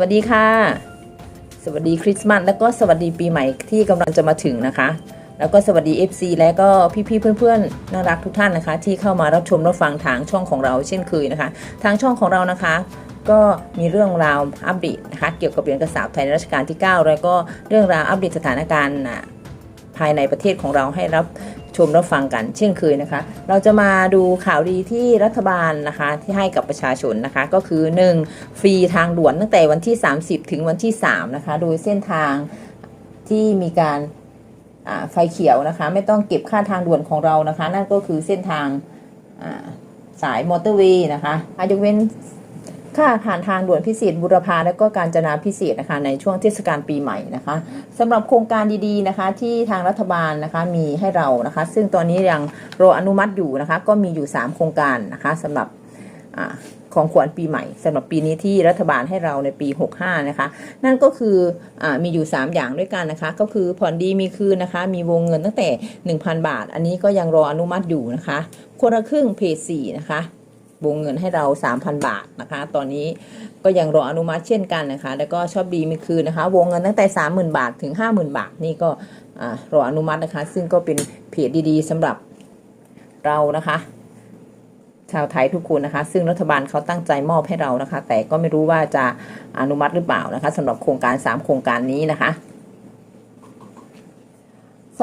วัสดีค่ะ สวัสดีคริสต์มาสแล้วก็สวัสดีปีใหม่ที่กำลังจะมาถึงนะคะ แล้วก็สวัสดี FC และก็พี่ๆเพื่อนๆน่ารักทุกท่านนะคะ ที่เข้ามารับชมรับฟังทางช่องของเราเช่นเคยนะคะ ทางช่องของเรานะคะก็มีเรื่องราวอัปเดตนะคะเกี่ยวกับเหรียญกระสาบไทยในรัชกาลที่ 9 แล้วก็เรื่องราวอัปเดตสถานการณ์ภายในประเทศของเราให้รับ ชมรับฟังกันเช่นเคยนะคะ เราจะมาดูข่าวดีที่รัฐบาลนะคะที่ให้กับประชาชนนะคะ ก็คือ 1. ฟรีทางด่วนตั้งแต่วันที่ 30 ถึงวันที่ 3 นะคะ โดยเส้นทางที่มีการไฟเขียวนะคะ ไม่ต้องเก็บค่าทางด่วนของเรานะคะ นั่นก็คือเส้นทางสายมอเตอร์เวย์นะคะอาจจะเว้น ค่าผ่านทางด่วนพิเศษบุรพาและก็การจนาพิเศษนะคะในช่วงเทศกาลปีใหม่นะคะสำหรับโครงการดีๆนะคะ ที่ทางรัฐบาลนะคะมีให้เรานะคะ ซึ่งตอนนี้ยังรออนุมัติอยู่นะคะ ก็มีอยู่ 3 โครงการนะคะสำหรับอของขวัญปีใหม่สำหรับปีนี้ที่รัฐบาลให้เราในปี 65 นะคะ นั่นก็คืออมีอยู่ 3 อย่างด้วยกันนะคะ ก็คือผ่อนดีมีคืนนะคะ มีวงเงินตั้งแต่ 1,000 บาท อันนี้ก็ยังรออนุมัติอยู่นะคะ คนละครึ่งเพจ4นะคะ วงเงินให้เรา 3,000 บาทนะคะ ตอนนี้ก็ยังรออนุมัติเช่นกันนะคะ แล้วก็ชอบดีมีคืนนะคะ วงเงินตั้งแต่ 30,000 บาทถึง 50,000 บาท นี่ก็รออนุมัตินะคะ ซึ่งก็เป็นเพจดีๆสำหรับเรานะคะ ชาวไทยทุกคนนะคะ ซึ่งรัฐบาลเขาตั้งใจมอบให้เรานะคะ แต่ก็ไม่รู้ว่าจะอนุมัติหรือเปล่านะคะสำหรับโครงการ 3 โครงการนี้นะคะ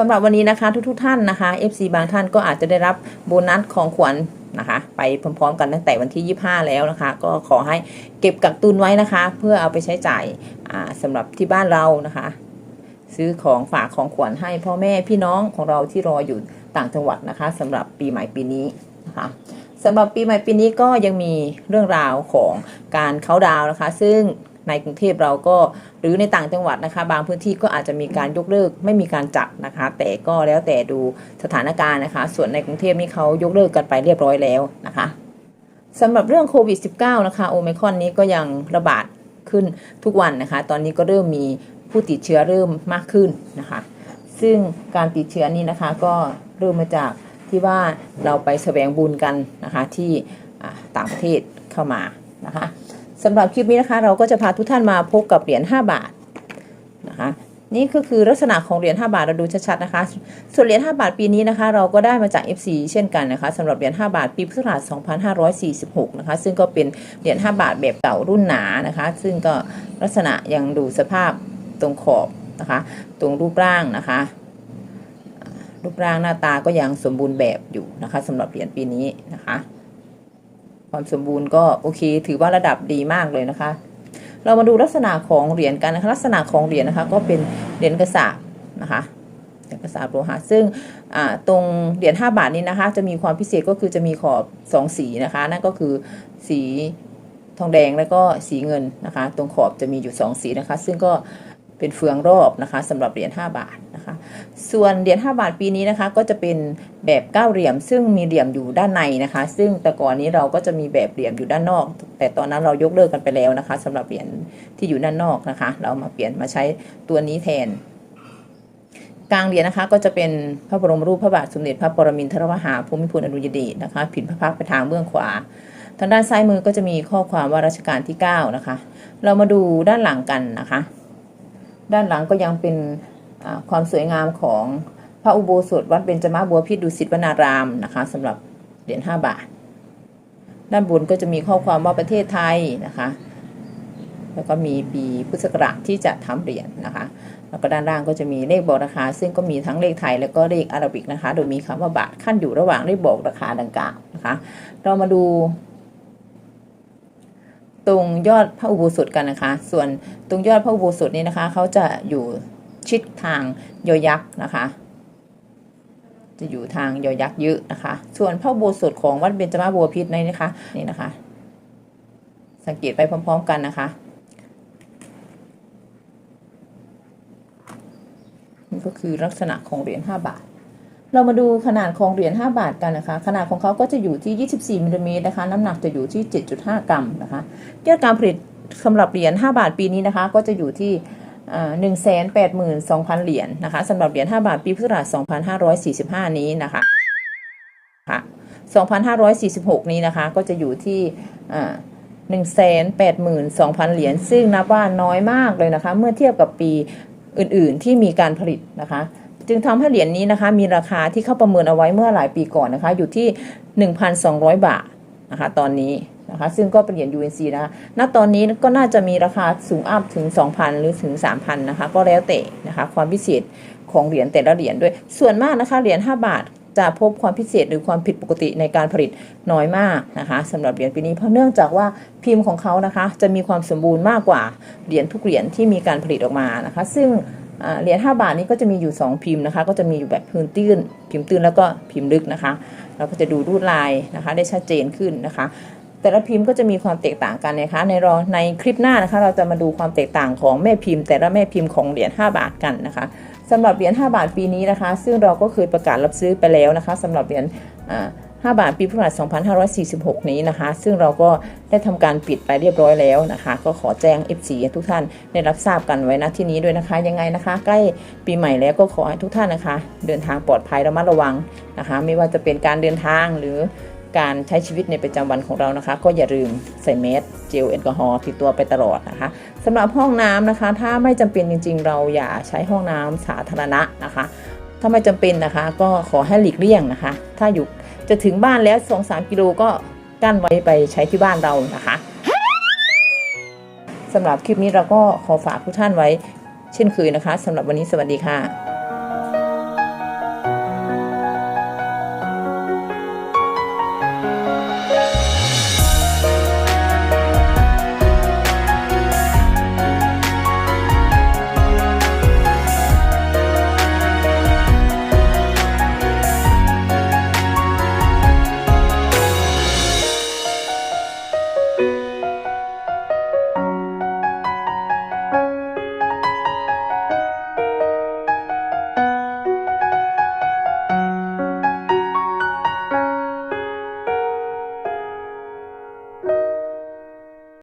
สำหรับวันนี้นะคะ ทุกๆท่านนะคะ FC บางท่านก็อาจจะได้รับโบนัสของขวัญนะคะ ไปพร้อมๆ กันตั้งแต่วันที่ 25 แล้วนะคะ ก็ขอให้เก็บกักตุนไว้นะคะ เพื่อเอาไปใช้จ่ายสำหรับที่บ้านเรานะคะ ซื้อของฝากของขวัญให้พ่อแม่พี่น้องของเราที่รออยู่ต่างจังหวัดนะคะสำหรับปีใหม่ปีนี้นะคะสำหรับปีใหม่ปีนี้ก็ยังมีเรื่องราวของการเขาดาวนะคะ ซึ่ง ในกรุงเทพเราก็หรือในต่างจังหวัดนะคะ บางพื้นที่ก็อาจจะมีการยกเลิกไม่มีการจัดนะคะ แต่ก็แล้วแต่ดูสถานการณ์นะคะ ส่วนในกรุงเทพนี่เขายกเลิกกันไปเรียบร้อยแล้วนะคะสำหรับเรื่องโควิด -19 นะคะโอมคอนนี้ก็ยังระบาดขึ้นทุกวันนะคะ ตอนนี้ก็เริ่มมีผู้ติดเชื้อเริ่มมากขึ้นนะคะ ซึ่งการติดเชื้อนี้นะคะก็เริ่มมาจากที่ว่าเราไปแสวงบุญกันนะคะที่ต่างประเทศเข้ามานะคะ สำหรับคลิปนี้นะคะ เราก็จะพาทุกท่านมาพบกับเหรียญ5บาทนะคะนี่ก็คือลักษณะของเหรียญ5บาทเราดูชัดๆนะคะ ส่วนเหรียญ5บาทปีนี้นะคะ เราก็ได้มาจาก FC เช่นกันนะคะสำหรับเหรียญ5บาทปีพุทธศักราช2546นะคะซึ่งก็เป็นเหรียญ5บาทแบบเก่ารุ่นหนานะคะ ซึ่งก็ลักษณะยังดูสภาพตรงขอบนะคะ ตรงรูปร่างนะคะ รูปร่างหน้าตาก็ยังสมบูรณ์แบบอยู่นะคะสำหรับเหรียญปีนี้นะคะ ความสมบูรณ์ก็โอเค ถือว่าระดับดีมากเลยนะคะ เรามาดูลักษณะของเหรียญกันนะคะลักษณะของเหรียญนะคะก็เป็นเหรียญกระสาบนะคะเหรียญกระสาบโลหะซึ่งตรงเหรียญ5บาทนี้นะคะ จะมีความพิเศษก็คือจะมีขอบสองสีนะคะนั่นก็คือสีทองแดงแล้วก็สีเงินนะคะ ตรงขอบจะมีอยู่สองสีนะคะ ซึ่งก็เป็นเฟืองรอบนะคะสำหรับเหรียญ5บาท นะคะ ส่วนเหรียญ5บาทปีนี้นะคะ ก็จะเป็นแบบเก้าเหลี่ยม ซึ่งมีเหลี่ยมอยู่ด้านในนะคะ ซึ่งแต่ก่อนนี้เราก็จะมีแบบเหลี่ยมอยู่ด้านนอก แต่ตอนนั้นเรายกเลิกกันไปแล้วนะคะสำหรับเหรียญที่อยู่ด้านนอกนะคะ เรามาเปลี่ยนมาใช้ตัวนี้แทนกลางเหรียญนะคะก็จะเป็นพระบรมรูปพระบาทสมเด็จพระปรมินทรมหาภูมิพลอดุลยเดชนะคะผินพระพักตร์ไปทางเบื้องขวา ทางด้านซ้ายมือก็จะมีข้อความว่ารัชกาลที่ 9 นะคะ เรามาดูด้านหลังกันนะคะ ด้านหลังก็ยังเป็น ความสวยงามของพระอุโบสถวัดเบญจมาบัวพิษดุสิตวนารามนะคะสำหรับเหรียญ5บาท ด้านบนก็จะมีข้อความว่าประเทศไทยนะคะ แล้วก็มีปีพุทธศักราชที่จะทำเหรียญนะคะ แล้วก็ด้านล่างก็จะมีเลขบอกราคา ซึ่งก็มีทั้งเลขไทยแล้วก็เลขอารับิกนะคะ โดยมีคำว่าบาทขั้นอยู่ระหว่างเลขบอกราคาดังกล่าวนะคะ เรามาดูตรงยอดพระอุโบสถกันนะคะ ส่วนตรงยอดพระอุโบสถนี้นะคะ เขาจะอยู่ ชิดทางยอยักษ์นะคะจะอยู่ทางยอยักษ์เยอะนะคะ ส่วนพระโบสถของวัดเบญจมาบัวพิษนี่นะคะนี่นะคะ สังเกตไปพร้อม ๆ กันนะคะนี่ก็คือลักษณะของเหรียญ5บาท เรามาดูขนาดของเหรียญ5บาทกันนะคะ ขนาดของเขาก็จะอยู่ที่ 24มิลลิเมตรนะคะ น้ำหนักจะอยู่ที่ 7.5 กรัมนะคะยอดการผลิตสำหรับเหรียญ5บาทปีนี้นะคะ ก็จะอยู่ที่ หนึ่งแสนแปดหมื่นสองพันเหรียญนะคะสำหรับเหรียญ5บาทปีพุทธศักราช2545นี้นะคะค่ะ2546นี้นะคะ ก็จะอยู่ที่182,000เหรียญซึ่งนับว่าน้อยมากเลยนะคะ เมื่อเทียบกับปีอื่นๆที่มีการผลิตนะคะ จึงทำให้เหรียญนี้นะคะ มีราคาที่เข้าประเมินเอาไว้เมื่อหลายปีก่อนนะคะ อยู่ที่ 1,200 บาทนะคะ ตอนนี้ นะคะซึ่งก็เป็นเหรียญ UNC นะคะณตอนนี้ก็น่าจะมีราคาสูงอัพถึง 2,000 หรือถึง 3,000 นะคะ ก็แล้วแต่นะคะความพิเศษของเหรียญแต่ละเหรียญด้วย ส่วนมากนะคะเหรียญ 5 บาทจะพบความพิเศษหรือความผิดปกติในการผลิตน้อยมากนะคะสำหรับเหรียญปีนี้เพราะเนื่องจากว่าพิมพ์ของเขานะคะ จะมีความสมบูรณ์มากกว่าเหรียญทุกเหรียญที่มีการผลิตออกมานะคะ ซึ่งเหรียญ5บาทนี้ก็จะมีอยู่ 2 พิมพ์นะคะ ก็จะมีอยู่แบบพิมพ์ตื้น พิมพ์ตื้นแล้วก็พิมพ์ลึกนะคะ เราก็จะดูรูดลายนะคะ ได้ชัดเจนขึ้นนะคะ แต่ละพิมพ์ก็จะมีความแตกต่างกันนะคะในรอในคลิปหน้านะคะ เราจะมาดูความแตกต่างของแม่พิมพ์ แต่ละแม่พิมพ์ของเหรียญ5บาทกันนะคะสำหรับเหรียญ5บาทปีนี้นะคะ ซึ่งเราก็เคยประกาศรับซื้อไปแล้วนะคะสำหรับเหรียญอ่า5บาทปีพุทธศักราช2546 นี้นะคะ ซึ่งเราก็ได้ทำการปิดไปเรียบร้อยแล้วนะคะ ก็ขอแจ้ง FC ให้ทุกท่านได้รับทราบกันไว้นะที่นี้ด้วยนะคะ ยังไงนะคะ ใกล้ปีใหม่แล้วก็ขอให้ทุกท่านนะคะ เดินทางปลอดภัยระมัดระวังนะคะ ไม่ว่าจะเป็นการเดินทางหรือ การใช้ชีวิตในประจำวันของเรานะคะ ก็อย่าลืมใส่เมสเจลแอลกอฮอล์ติดตัวไปตลอดนะคะสำหรับห้องน้ำนะคะ ถ้าไม่จำเป็นจริง ๆ เราอย่าใช้ห้องน้ำสาธารณะนะคะ ถ้าไม่จำเป็นนะคะ ก็ขอให้หลีกเลี่ยงนะคะ ถ้าอยู่จะถึงบ้านแล้ว 2-3 กิโลก็กั้นไว้ไปใช้ที่บ้านเรานะคะสำหรับคลิปนี้เราก็ขอฝากทุกท่านไว้เช่นเคยนะคะสำหรับวันนี้สวัสดีค่ะ